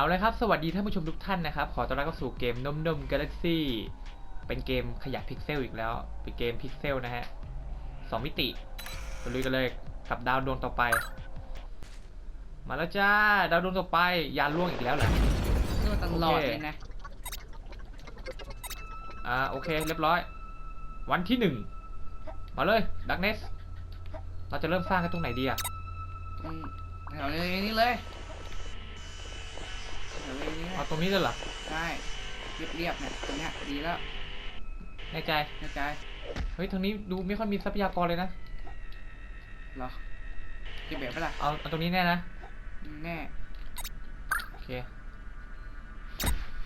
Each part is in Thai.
เอาเลยครับ สวัสดีท่านผู้ชมทุกท่านนะครับ ขอต้อนรับเข้าสู่เกมนมนมกาแล็กซี่เป็นเกมขยะพิกเซลอีกแล้ว เป็นเกมพิกเซลนะฮะสองมิติไปลุยกันเลยกับดาวดวงต่อไป มาแล้วจ้า ดาวดวงต่อไป ยานล่วงอีกแล้วเหรอนี่มันตลอดโอเคเลยนะ อ่า โอเค เรียบร้อย วันที่หนึ่ง มาเลยดักเนส เราจะเริ่มสร้างกันตรงไหนดีอะอืมแถวนี้นี่เลยแถ วนี้นี่เลเอายตรงนี้เลยเหรอใช่เรียบเรียบๆเนี่ยตรงเนี้ยดีแล้วแน่ใจ เข้าใจเฮ้ยทางนี้ดูไม่ค่อยมีทรัพยากรเลยนะ เหรอเก็บแบบไปละเอาเอาตรงนี้แน่นะ แน่โอเค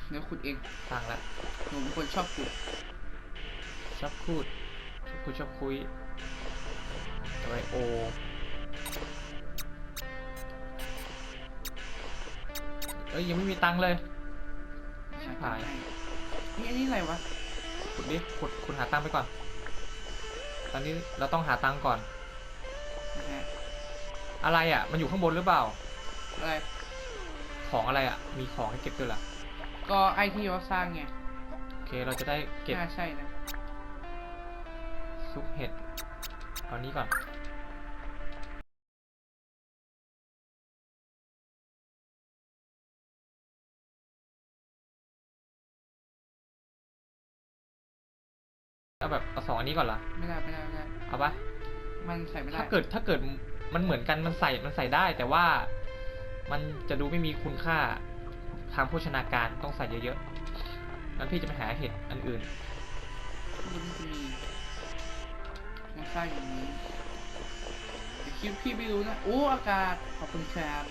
เดี๋ยวขุดเองสร้างละหนูเป็นคนชอบขุดชอบพูดชอบคุยชอบคุยตัวโอ เอ้ยยังไม่มีตังค์เลยชิบหายนี่อันนี้อะไรวะขุดดิขุดขุดหาตังค์ไปก่อน ตอนนี้เราต้องหาตังค์ก่อน นะฮะอะไรอะ มันอยู่ข้างบนหรือเปล่า อะไรของอะไรอะ มีของให้เก็บด้วยล่ะก็ไอที่เราสร้างไงโอเคเราจะได้เก็บน่าใช่นะซุปเห็ดเอานี้ก่อน เอาแบบเอาสองอันนี้ก่อนละไม่ได้ไม่ได้ไม่ได้ เอาปะมันใส่ไม่ได้ถ้าเกิดถ้าเกิดมันเหมือนกันมันใส่มันใส่ได้ แต่ว่ามันจะดูไม่มีคุณค่าทางโภชนาการต้องใส่เยอะๆงั้นพี่จะไปหาเห็ดอันอื่นมันจะมีมันสร้างอย่างนี้แต่คลิปพี่ไม่รู้นะโอ้อากาศขอบคุณครับ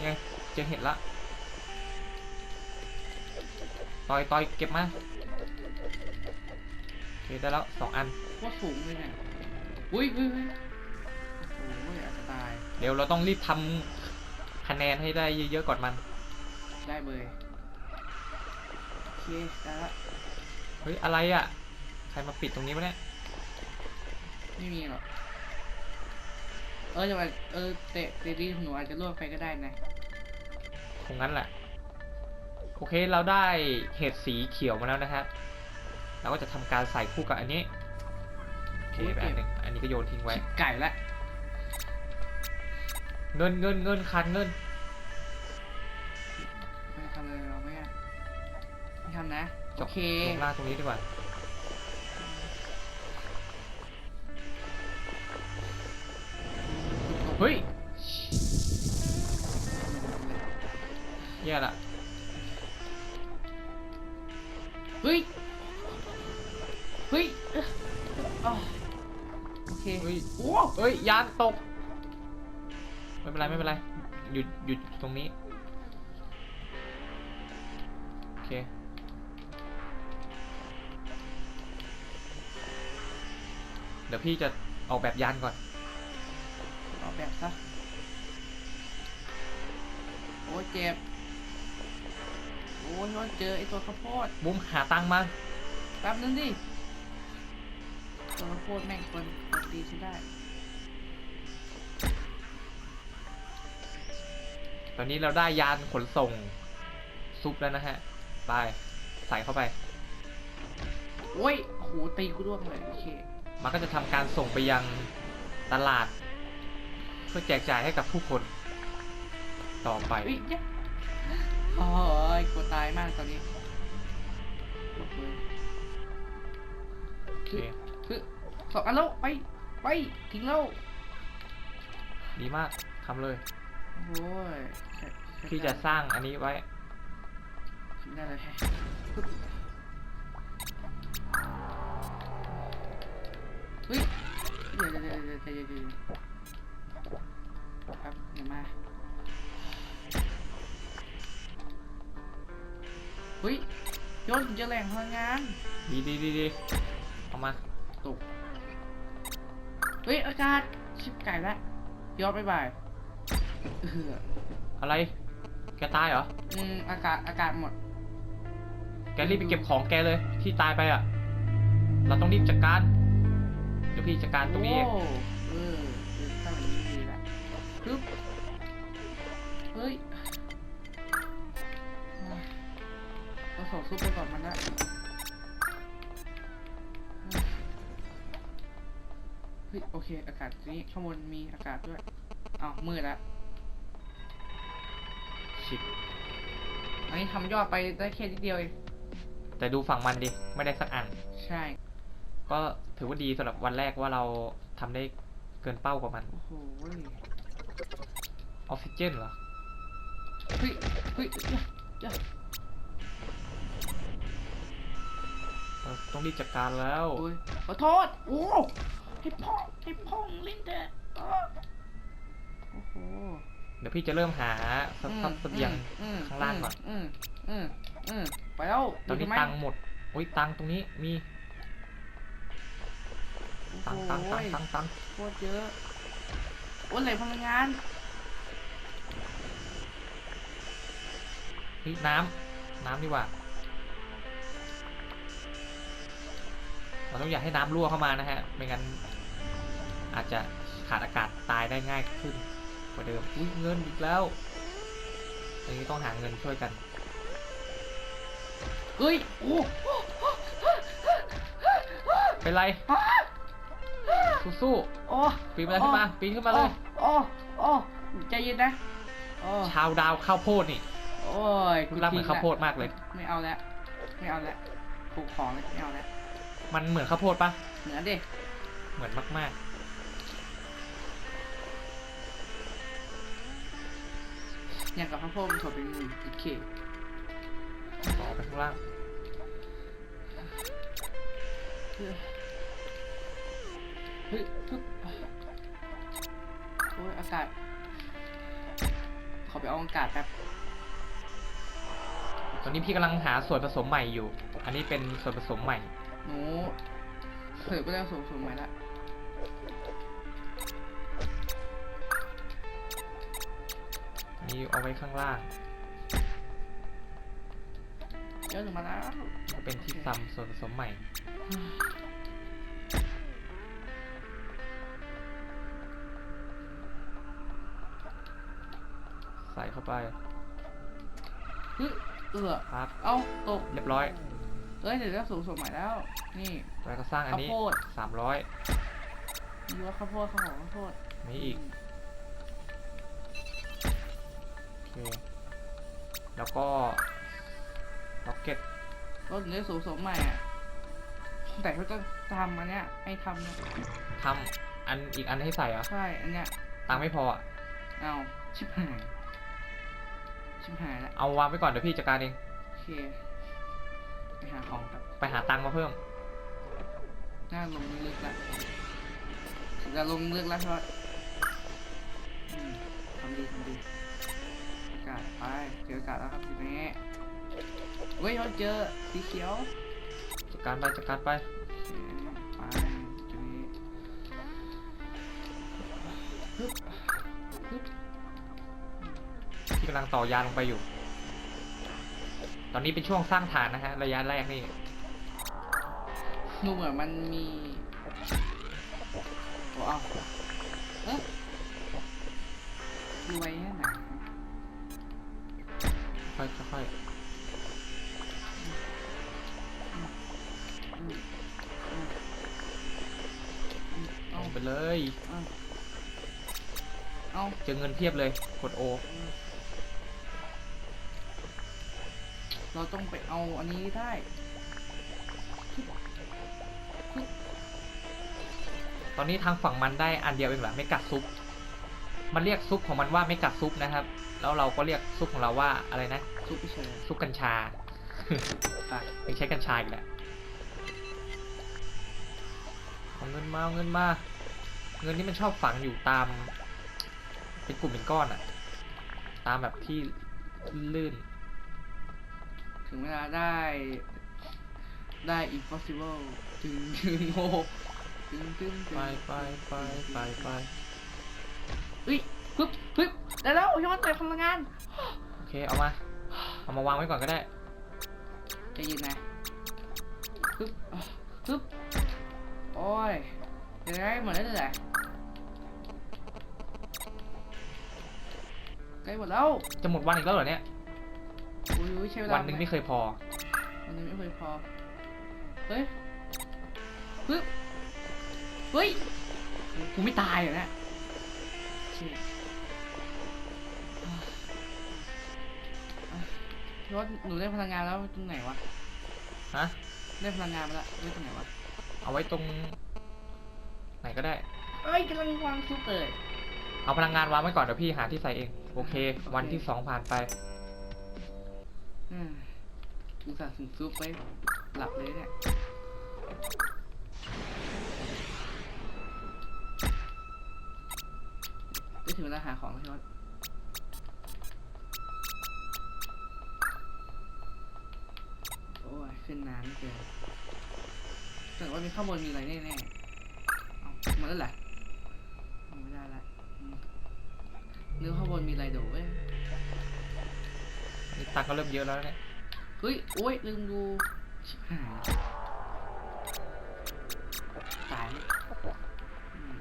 ไงเจอเห็ดละ ต่อยต่อยเก็บมาโอเคได้แล้วสองอันว่าสูงเลยเนี่ยอุ้ยอุ้ยอุ้ยโอ้ยอาจจะตาย เดี๋ยวเราต้องรีบทำคะแนนให้ได้เยอะๆก่อนมัน ได้เบยโอเคได้ละเฮ้ยอะไรอะ ใครมาปิดตรงนี้วะเนี่ยไม่มีหรอก เออจะมาเออเตะเตะดีหนูอาจจะล่วงไปก็ได้นะคงงั้นแหละโอเคเราได้เห็ดสีเขียวมาแล้วนะครับเราก็จะทำการใส่คู่กับอันนี้โอเคแบบหนึ่งอันนี้ก็โยนทิ้งไว้ชิบไก่ละเงินเงินเงินคันเงินไม่ทำเลยเราไม่อะไม่ทำนะจโอบเคลงล่างตรงนี้ดีกว่าเฮ้ยแย่ละ เฮ้ย เฮ้ยเอ้ออ๋อโอเคเฮ้ยโอ้เฮ้ย ยานตก ไม่เป็นไร ไม่เป็นไร หยุด หยุดตรงนี้ โอเค เดี๋ยวพี่จะออกแบบยานก่อน ออกแบบซะ โอ้ยเจ็บ โอ้ยว่าเจอไอตัวข้าวโพดบุ้มหาตังค์มาแป๊บนึงดิตัวข้าวโพดแม่งคนคนดีใช่ได้ ตอนนี้เราได้ยานขนส่งซุปแล้วนะฮะ ไป ใส่เข้าไป โอ้ยโอ้โหตีกูร่วงเลย โอเค มันก็จะทำการส่งไปยังตลาด เพื่อแจกจ่ายให้กับผู้คน ต่อไปเฮ้ยเนี่ย โอ้ยกลัวตายมากตอนนี้หมดเลยโอเคคือสองอันแล้วไปไปทิ้งแล้วดีมากทำเลย โอ้ยใช่ใช่พี่จะสร้างอันนี้ไว้ ได้เลยแฮะเฮ้ยเดี๋ยวเดี๋ยวเดี๋ยวเดี๋ยวเดี๋ยวเดี๋ยวครับเดี๋ยวมา ฮ้ยโยนจะแรงพลังงาน ดีดีดีดีเอามาตกเฮ้ยอากาศชิบไก่ละยอดไปบ่ายเอออะไร แกตายเหรอ อืมอากาศอากาศหมด แกรีบไปเก็บของแกเลย ที่ตายไปอะ เราต้องรีบจัดการ เดี๋ยวพี่จัดการตรงนี้เองโอ้เออเออถ้าแบบนี้ปึ๊บเฮ้ย เราส่งซุปไปก่อนมันนะเฮ้ยโอเค อากาศนี้ข้างบนมีอากาศด้วยอ้าวมืดแล้วชิบอันนี้ทำยอดไปได้แค่นิดเดียวเองแต่ดูฝั่งมันดิ ไม่ได้สักอัน ใช่ ก็ถือว่าดีสำหรับวันแรกว่าเราทำได้เกินเป้ากว่ามัน โอ้โหออกซิเจนเหรอ เฮ้ย เฮ้ยเดี๋ยวเดี๋ยวเรา ต้องรีบจัดการแล้วโอ้ยขอโทษโอ้ให้พ่องให้พ่องลิ้นแดดอ้อโอ้โหเดี๋ยวพี่จะเริ่มหาสอืมภาพเสบียงอืมข้างล่างก่อนอืมอืมอืมไปแล้วตอนนี้ดูไหมตังค์หมดอุ้ยตังค์ตรงนี้มีตังค์ตังค์ตังค์ตังค์ตังค์โคตรเยอะโอ้ยไหลพลังงานเฮ้ยน้ำน้ำดีกว่า เราต้องอย่าให้น้ำรั่วเข้ามานะฮะ ไม่งั้น อาจจะขาดอากาศตายได้ง่ายขึ้นกว่าเดิม อุ้ยเงินอีกแล้วอันนี้ต้องหาเงินช่วยกันเฮ้ยโอ้เป็นไร สู้โอ้ๆปีนมาขึ้นมา ปีนขึ้นมาเลย โอ้โอ้ใจเย็นนะโอ้ชาวดาวข้าวโพดนี่โอ้ยรูปร่างเหมือนข้าวโพดมากเลย ไม่เอาแล้ว ไม่เอาแล้วปลูกของเลยไม่เอาแล้ว มันเหมือนข้าวโพดปะเหมือนดิเหมือนมาก อย่างกับข้าวโพดมันถั่วเป็นมืออีกเคๆต่อไปข้างล่างเฮ้ยเฮ้ยปึ๊บโอ้ยอากาศ ขอไปเอาอากาศแป๊บตอนนี้พี่กำลังหาส่วนผสมใหม่อยู่ อันนี้เป็นส่วนผสมใหม่ หนูเสิร์ฟไปแล้วสูงสูงใหม่ละอันนี้เอาไว้ข้างล่างเยอะถึงมาแล้วก็เป็นที่ซัมส่วนผสมใหม่ใส่เข้าไปเฮ้ยเอือครับเอาตก เรียบร้อย เอ้ยเดี๋ยวจะสูงสูงใหม่แล้ว นี่ แล้วก็สร้างอันนี้ข้าวโพด สามร้อยมีว่าข้าวโพดข้าวหอมข้าวโพดมีอีกโอเคแล้วก็ล็อกเก็ตก็ถึงได้สูงสูงใหม่อะแต่เขาจะทำอันเนี้ยให้ทำเนี่ยทำอันอีกอันให้ใส่เหรอ ใช่อันเนี้ยตังค์ไม่พออะเอาชิบหายชิบหายละเอาวางไว้ก่อนเดี๋ยวพี่จัดการเอง โอเคไป หาของกับไปหาตังค์มาเพิ่มหน้าลงลึกๆละจะลงลึกแล้วใช่ไหมอืมทำดีทำดีอากาศไปเจออากาศแล้วครับทีนี้เฮ้ยเราเจอสีเขียวจัดการไปจัดการไป โอเคไปทีนี้ฮึบฮึบ ที่กำลังต่อยานลงไปอยู่ ตอนนี้เป็นช่วงสร้างฐานนะฮะ ระยะแรกนี่ดูเหมือนมันมีโอ้เอาเอ๊ะรวยแค่ไหนค่อยค่อยอืมอืมอืมๆลเอางไปเลยเอาเอาเจอเงินเพียบเลย กดโอ เราต้องไปเอาอันนี้ได้ตอนนี้ทางฝั่งมันได้อันเดียวเองเหรอไม่กัดซุป มันเรียกซุปของมันว่าไม่กัดซุปนะครับ แล้วเราก็เรียกซุปของเราว่าอะไรนะ ซุปไปเฉยซุปกัญชาอะไม่ใช่กัญชาอีกแล้วเอาเงินมาเอาเงินมา เงินนี่มันชอบฝังอยู่ตาม เป็นกลุ่มเป็นก้อนอะตามแบบที่ลื่น ถึงเวลาได้ได้ impossible ถึงถึงโง่ถึงถึงถึงไปไปไปไปไปเฮ้ยปึ๊บปึ๊บได้แล้วย้อนแต่พลังงานโอเคเอามาเอามาวางไว้ก่อนก็ได้จเย็นนะปึ๊บปึ๊บโอ้ยเดี๋ยวได้หมดแล้วเลยแหละใกล้หมดแล้วจะหมดวันอีกแล้วเหรอเนี่ย อุ้ยอุ้ยใช้เวลาวันหนึ่งไม่เคยพอ วันหนึงไม่เคยพอ เฮ้ยปึ๊บเฮ้ย กูไม่ตายเหรอเนี่ยเชี่ยอะอะพี่ว่าหนูได้พลังงานแล้วตรงไหนวะ ฮะ ได้พลังงานมาแล้วไว้ตรงไหนวะ เอาไว้ตรง ไหนก็ได้ เอ้ยกำลังวางซุปเลย เอาพลังงานวางไว้ก่อนเดี๋ยวพี่หาที่ใส่เอง โอเคโอเควันที่สองผ่านไป อุตส่าห์ถึงซุปไว้หลับเลยเนี่ยไปถึงเวลาหาของแล้วใช่ไหมโอ้ย ขึ้นนานเหลือเกินแต่ว่ามีข้างบนมีอะไรแน่ๆเอาหมดแล้วแหละไม่ได้ละอืมนึกข้างบนมีอะไรโดดเว้ย ตังค์ก็เริ่มเยอะแล้วเนี่ยเฮ้ยโอ้ยลืมดูชิบหายตายแล้วอืม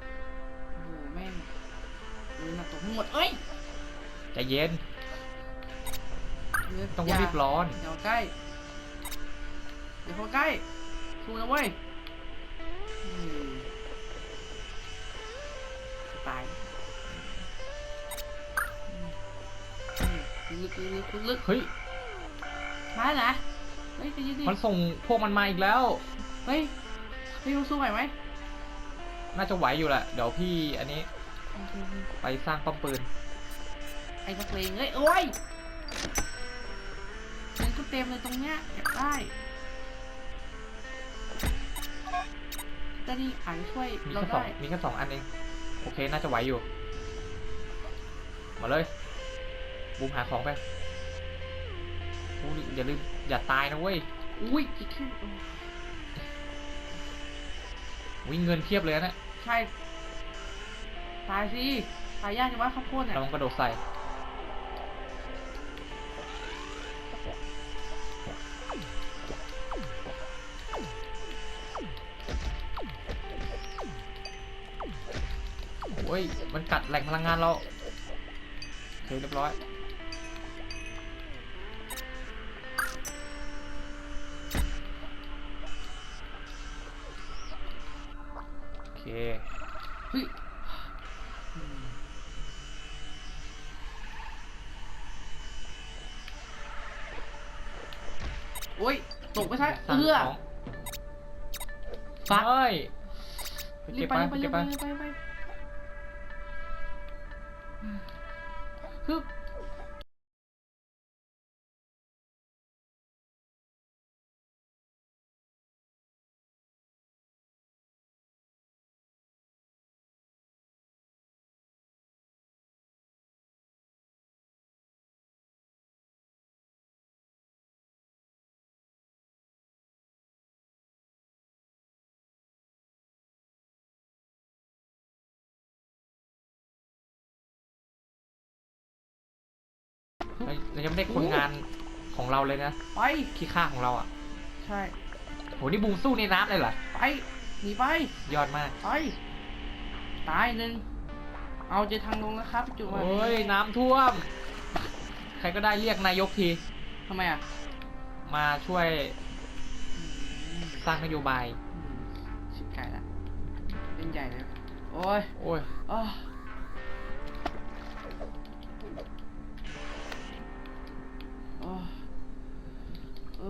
โอ้โหแม่งเออหนักตกทั้งหมดเอ้ยใจเย็นเลืดต้องย่ารีบร้อนอย่าเข้าใกล้อย่าเข้าใกล้สู้นะเว้ยอืมตาย ลึกลึกลึกลึกเฮ้ย มาเหรอเฮ้ยใจะยืนดิมันส่งพวกมันมาอีกแล้ว เฮ้ยพี่รู้สู้ไหวไหมน่าจะไหวอยู่แหละ เดี๋ยวพี่อันนี้ ไปสร้างป้อมปืน ไอ้นักเลงเฮ้ยโอ้ยเงินก็เต็มเลยตรงเนี้ยอยากได้ก็นี่อาจจะช่วยมีเราแค่สอได้งมีแค่สองอันเอง โอเค น่าจะไหวอยู่ มาเลย บูมหาของไปโอ้ยอย่าลืมอย่าตายนะเว้ย อุ้ยคิดแค่โอ้วิ่งเงินเพียบเลยนะใช่ ตายสิ ตายยากจังวะข้าวโพดเนี่ยเราต้องกระโดดใส่โอ้ย มันกัดแหล่งพลังงานเราโอเคเรียบร้อย เคเฮ้ยอืมโอ้ยตกไปซะสร้างเอื้อของฟักเฮ้ยไปรีเก็บบไปไปรีบไปเก็บรีบไปไปรีบไปฮึบฮึบ เราเลยนะไป ขี้ข้าของเราอะใช่ โหนี่บูมสู้ในน้ำเลยเหรอไป หนีไป ยอดมาก ไป ตายหนึ่ง เอาเจอทางลงแล้วครับจุ๊บโอ้ยน้ำท่วม ใครก็ได้เรียกนายกที ทำไมอะมาช่วยสร้างนโยบาย อืมชิบไก่ละเป็นใหญ่เลย โอ้ยโอ้ย อ้อโอ้ยเ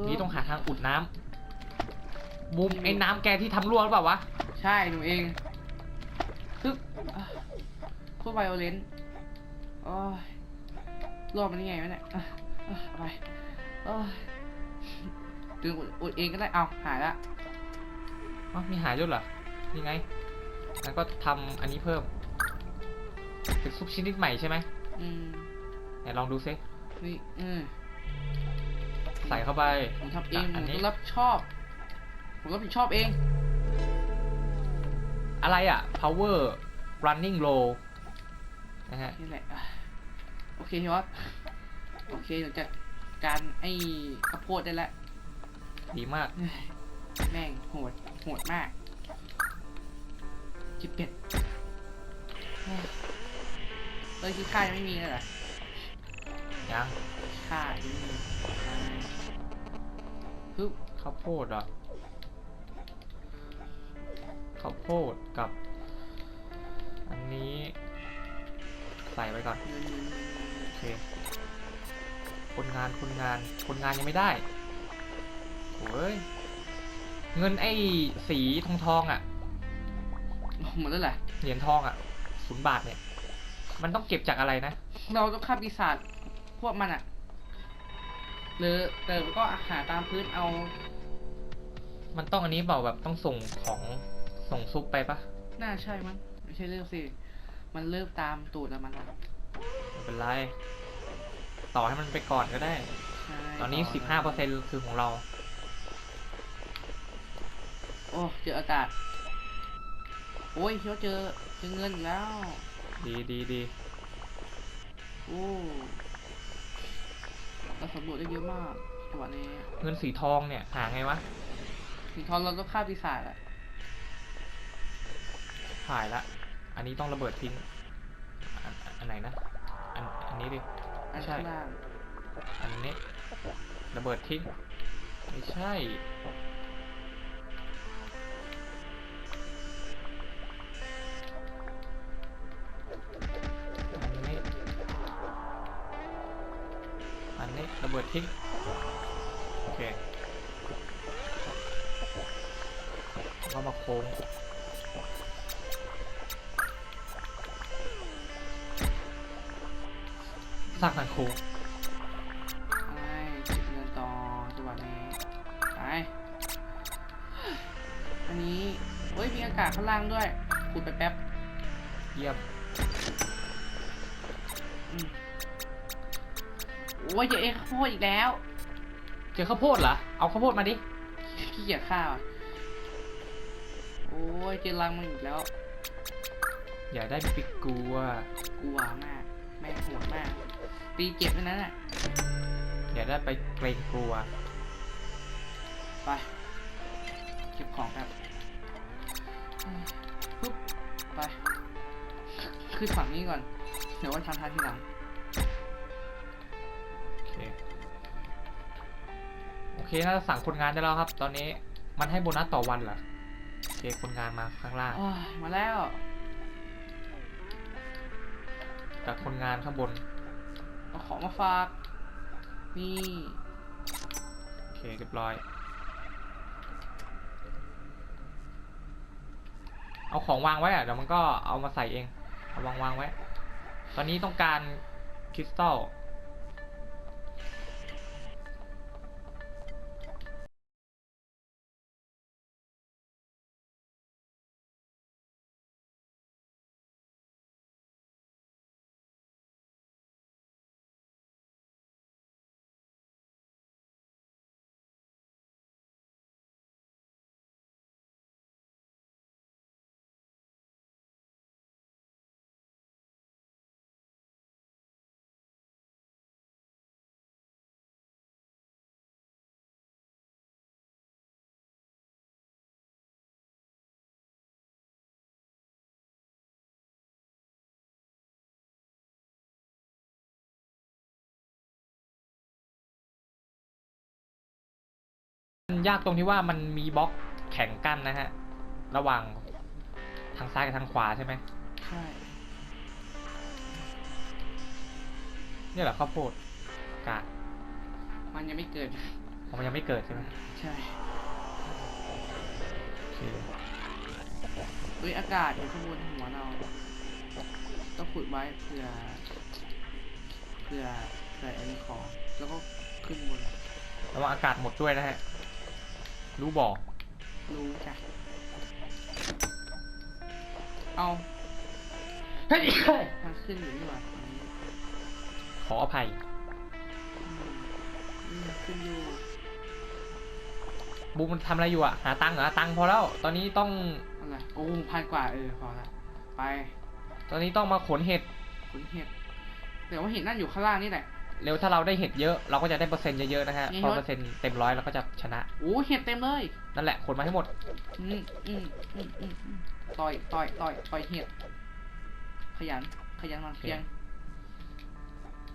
นี่ต้องหาทางอุดน้ำบูมไอ้น้ำแกที่ทำรั่วหรือเปล่าวะ ใช่หนูเองซึบอะโคตรไวโอเลนโอ้ยรอบมันยังไงวะเนี่ยอะอะเอาไปโอ้ยดึงอุดเองก็ได้เอาหายละอ๋อมีหายด้วยเหรอนี่ไง แล้วก็ทำอันนี้เพิ่ม เป็นซุปชนิดใหม่ใช่ไหมอืม ไหนลองดูซินี่อืม ใส่เข้าไป ผมทำเองอัผนมนี้ ต้องรับผิดชอบ ผมรับผิดชอบเอง อะไรอะ power running low นะฮะ นี่แหละอะโอเคพี่วอสโอเคเดี๋ยวจัดการไอ้ข้าวโพดได้แล้วดีมากเฮ้ยแม่งโหดโหดมากจิบเป็ดเฮ้ยเลยคิดค่ายังไม่มีเลยเหรอยังค่ายังไม่มีไป ปึ๊บข้าวโพดเหรอข้าวโพดกับ อันนี้ใส่ไปก่อนเงินเงินเงินเงินโอเคคนงานคนงานคนงานยังไม่ได้โอ้ยเงินไอ้สีทองทองๆอะหมดแล้วแหละเหรียญทองอะศูนย์บาทเนี่ย มันต้องเก็บจากอะไรนะ เราต้องฆ่าปีศาจพวกมันอะ หรือแต่ก็หาตามพื้นเอา มันต้องอันนี้เปล่าแบบต้องส่งของส่งซุปไปปะน่าใช่มั้งไม่ใช่เรื่องสิ มันเริ่มตามตูดแล้วมันอะไม่เป็นไร ต่อให้มันไปก่อนก็ได้ ใช่ตอนนี้สิบห้าเปอร์เซ็นคือของเรา โอ้เจออากาศ โอ้ยเขาเจอเจอเงินอีกแล้ว ดีดีดีโอ้ เราสำรวจได้เยอะมากจังหวะนี้เงินสีทองเนี่ยหาไงวะถึงทอนเราต้องฆ่าปีศาจอะถ่ายละ อันนี้ต้องระเบิดทิ้งอันอันไหนนะอันอันนี้ดิอันใช่ ข้างล่างอันนี้ ระเบิดทิ้งไม่ใช่ เบิดทิ้ง โอเคแล้วก็มาโค้งสร้างทางโค้งไปเก็บเงินต่อจังหวะนี้ไปอันนี้เฮ้ยมีอากาศข้างล่างด้วยขุดไปแป๊บ เยี่ยม อืม โอ้ยเจอเอ็กโคตรอีกแล้ว เจอข้าวโพดเหรอ เอาข้าวโพดมาดิขี้เกียจข้าวอะโอ้ยเจอรังมันอีกแล้ว อย่าได้ปิดกลัว กลัวมาก แม่งโหดมาก ตีเจ็บด้วยนั้นอะ อย่าได้ไปเกรงกลัว ไป เก็บของแบบปุ๊บไป ขึ้นฝั่งนี้ก่อน เดี๋ยวไว่าทำทางทีหลัง เคน่าจะสั่งคนงานได้แล้วครับ ตอนนี้มันให้โบนัสต่อวันเหรอโอเคคนงานมาข้างล่าง โอ้ยมาแล้ว กับคนงานข้างบน เอาของมาฝาก นี่โอเคเรียบร้อย เอาของวางไว้อะเดี๋ยวมันก็เอามาใส่เอง เอาวางวางไว้ ตอนนี้ต้องการคริสตัล ยากตรงที่ว่ามันมีบล็อกแข็งกั้นนะฮะ ระหว่างทางซ้ายกับทางขวาใช่ไหมใช่เนี่ยเหรอข้าวโพดกาดมันยังไม่เกิด ของมันยังไม่เกิดใช่ไหมใช่โอเคเฮ้ยอากาศอยู่ข้างบนหัวเรา ต้องขุดไว้เผื่อเผื่อใส่อันนี้ของ แล้วก็ขึ้นบนระวังอากาศหมดด้วยนะฮะ รู้บอก รู้จ้ะ เอาเฮ้ยมันขึ้นอยู่นี่หว่าอันนี้ขออภัยอืมอืมขึ้นอยู่บูมมันทำอะไรอยู่อะหาตังค์เหรอตังค์พอแล้ว ตอนนี้ต้องอะไรโอ้พันกว่าเออพอละไป ตอนนี้ต้องมาขนเห็ดขนเห็ดแต่ว่าเห็ดนั่นอยู่ข้างล่างนี่แหละ เร็วถ้าเราได้เห็ดเยอะเราก็จะได้เปอร์เซ็นต์เยอะๆนะฮะพอเปอร์เซ็นต์เต็มร้อยเราก็จะชนะโอ้เห็ดเต็มเลยนั่นแหละขนมาให้หมดอืมอืมอืมอืมต่อยต่อยต่อยต่อยเห็ดขยันขยันมานเพียง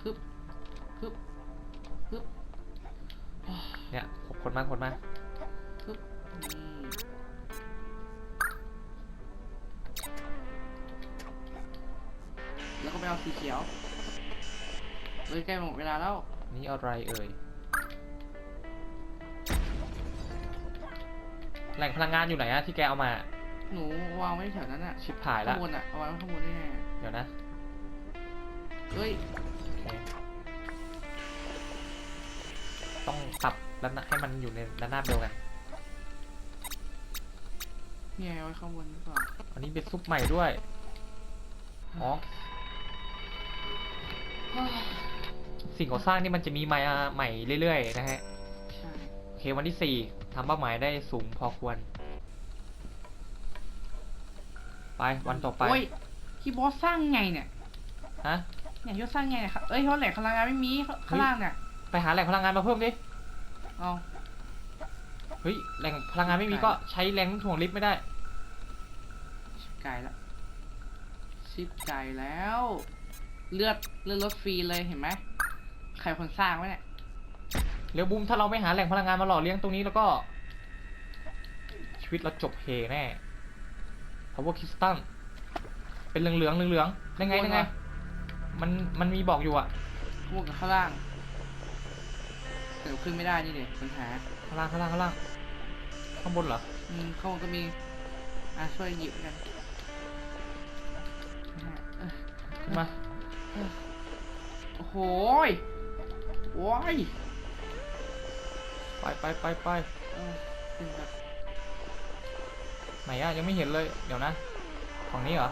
คึบคึบคึบเนี่ยขนมาขนมาคึบแล้วก็ไปเอาสีเขียว เลยใกล้หมดเวลาแล้ว นี่อะไรเอ่ย แหล่งพลังงานอยู่ไหนอะที่แกเอามา หนูวางไว้แถวนั้นอะชิบหายข้าละงบนอะเอาไว้ข้างบนแน่เดี๋ยวนะๆเฮ้ย โอเค ต้องปรับแล้วนะให้มันอยู่ในระนาบเดียวกัน เนี่ยเอาไว้ข้างบนหรือเปล่าอันนี้เป็นซุปใหม่ด้วย อ๋อ สิ่งก่อสร้างนี่มันจะมีใหม่อะใหม่เรื่อยๆนะฮะใช่โอเควันที่สี่ทำเป้าหมายได้สูงพอควร ไปวันต่อไปโอ้ยที่บอสสร้างไงเนี่ยฮะเนี่ยยศสร้างไงเนี่ยครับเอ้ยเขาแหลกพลังงานไม่มีข้างล่างเนี่ยไปหาแหล่งพลังงานมาเพิ่มดิเอาเฮ้ยแหล่งพลังงานไม่มีก็ใช้แรงถ่วงลิฟต์ไม่ได้ชิบไก่ละชิบไก่แล้ว เลือดเลือดลดฟรีเลยเห็นไหม ใครคนสร้างวะเนี่ยเร็วบูมถ้าเราไม่หาแหล่งพลังงานมาหล่อเลี้ยงตรงนี้แล้วก็ ชีวิตเราจบเฮแน่ power crystal เป็นเหลืองเหลืองๆเหลืองๆได้ไงได้ไง มันมันมีบอกอยู่อะพวกกับข้างล่างแต่ขึ้นไม่ได้นี่เด็ปัญหาข้างล่างข้างล่างข้างล่างข้างบนเหรออืมข้างบนก็มีอะช่วยหยิบกันเออขึ้นมาโอ้โห ยโอ้ยไปไปไปไปเออเป็นแบบไหนอะยังไม่เห็นเลย เดี๋ยวนะของนี้เหรอ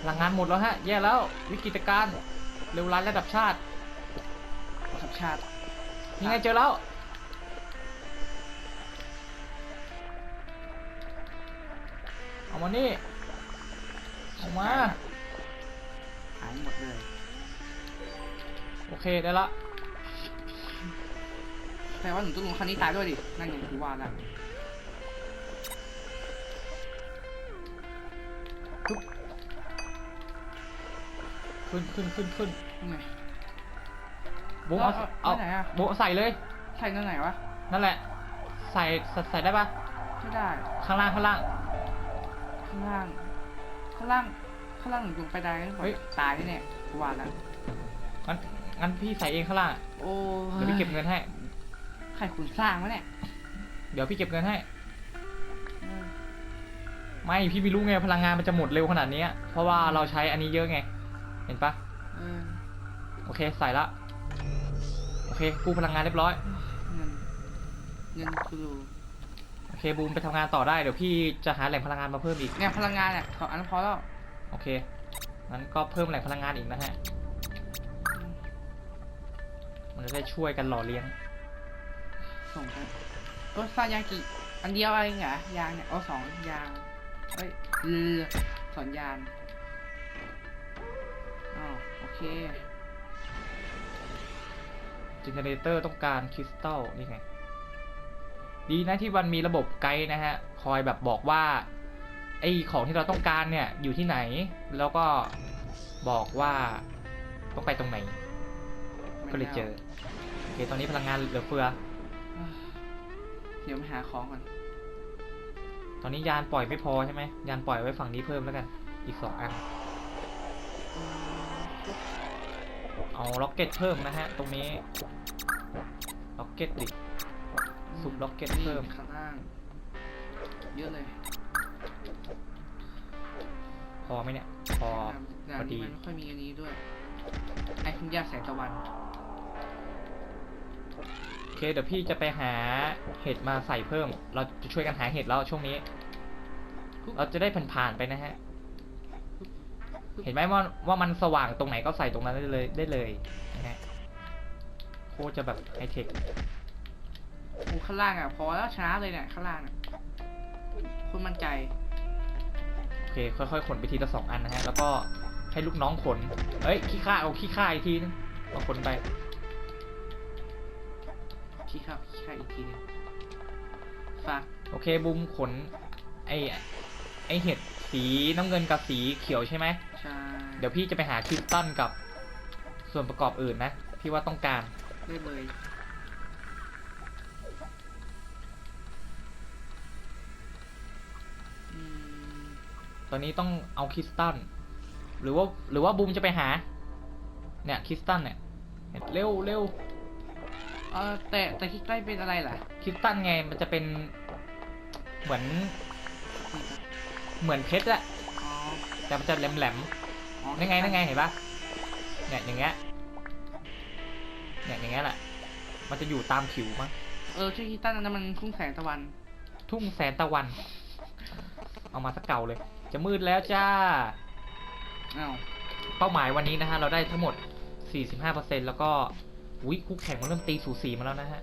พลังงานหมดแล้วฮะ แย่แล้ว วิกฤตการณ์เร็วร้ายระดับชาติสับชาติยังไงเจอแล้ว เอามานี่เอามาหายหมดเลย โอเค ได้ละ แต่ว่าหนูต้องลงคันนี้ตายด้วยดิ นั่นไงคือว่าแล้วขึ้นขึ้นขึ้นขึ้นนี่ไง โบะเอาเอาเอาไว้ไหนอะ โบะใส่เลยใช่นั่นไหนวะ นั่นแหละ ใส่ใส่ใส่ได้ปะไม่ได้ ข้างล่างข้างล่าง ข้างล่าง ข้างล่าง ข้างล่างหนูลงไปได้เฮ้ยตายแน่ๆคือว่าแล้วงั้นงั้นพี่ใส่เองข้างล่างอะโอ้เดี๋ยวพี่เก็บเงินให้ ใครคุณสร้างวะเนี่ยเดี๋ยวพี่เก็บเงินให้เออไม่พี่ไม่รู้ไงพลังงานมันจะหมดเร็วขนาดนี้อะเพราะว่าเราใช้อันนี้เยอะไง เห็นปะเออโอเคใส่ละ โอเคกู้พลังงานเรียบร้อย เงินเงินคือโอเคบูมไปทำงานต่อได้เดี๋ยวพี่จะหาแหล่งพลังงานมาเพิ่มอีก เนี่ยพลังงานเนี่ยสองอันพอแล้วโอเคงั้นก็เพิ่มแหล่งพลังงานอีกนะฮะ มันจะได้ช่วยกันหล่อเลี้ยง ส่งไปโอ้สร้างยางกี่อันเดียวอะไรเหรอยางเนี่ยเอาสองยางเอ้ยเรือสองยางอ้าวโอเคจเนเรเตอร์ต้องการคริสตัลนี่ไง ดีนะที่มันมีระบบไกด์นะฮะ คอยแบบบอกว่า ไอของที่เราต้องการเนี่ย อยู่ที่ไหน แล้วก็บอกว่าต้องไปตรงไหน ก็เลยเจอ โอเค ตอนนี้พลังงานเหลือเฟือ เดี๋ยวไปหาของก่อน ตอนนี้ยานปล่อยไม่พอใช่ไหมยานปล่อยไว้ฝั่งนี้เพิ่มแล้วกัน อีกสองอัน เอาล็อกเก็ตเพิ่มนะฮะ ตรงนี้ ล็อกเก็ตดิซุปล็อกเก็ตเพิ่มนี่ข้างล่าง เยอะเลย พอไหมเนี่ย พอด่าพอนดีนี้มันไม่ค่อยมีอันนี้ด้วย ไอ้คุณยาแสงตะวันโอ เคเดี๋ยวพี่จะไปหาเห็ดมาใส่เพิ่ม เราจะช่วยกันหาเห็ดแล้วช่วงนี้ เราจะได้ผ่านๆไปนะฮะ เห็นไหมว่าว่ามันสว่างตรงไหนก็ใส่ตรงนั้นได้เลยได้เลยนะฮะโคตรจะแบบไฮเทคโอ้ข้างล่างอะพอแล้วชนะเลยเนี่ยข้างล่างอะคุณมั่นใจโอเคค่อยๆขนไปทีละสองอันนะฮะแล้วก็ให้ลูกน้องขนเฮ้ยขี้ข้าเอาขี้ข้าอีกทีนึงเอาขนไป ขี้ข้าวขี้ข้าอีกทีนฝากโอเคบุมขน ไอไอเห็ดสีน้ำเงินกับสีเขียวใช่ไหมใช่เดี๋ยวพี่จะไปหาคิสตันกับ ส่วนประกอบอื่นนะพี่ว่าต้องการได้เลยตอนนี้ต้องเอาคริสตัลหรือว่าหรือว่าบูมจะไปหา เนี่ยคริสตัลเนี่ยเร็วเร็ว เออแต่แต่คิดใกล้เป็นอะไรล่ะคริสตัลไงมันจะเป็นเหมือนเหมือนเพชรอะอ๋อแต่มันจะแหลมแหลมอ๋อๆนั่นไงนั่นไงเห็นปะเนี่ยอย่างเงี้ยเนี่ยอย่างเงี้ยแหละ มันจะอยู่ตามผิวมั้งเออชื่อคิดตั้นนั้นมันทุ่งแสงตะวันทุ่งแสนตะวัน เอามาสักเก่าเลย จะมืดแล้วจ้า อ้าวเป้าหมายวันนี้นะฮะเราได้ทั้งหมด 45%แล้วก็ อุ้ยคู่แข่งมันเริ่มตีสูสีมาแล้วนะฮะ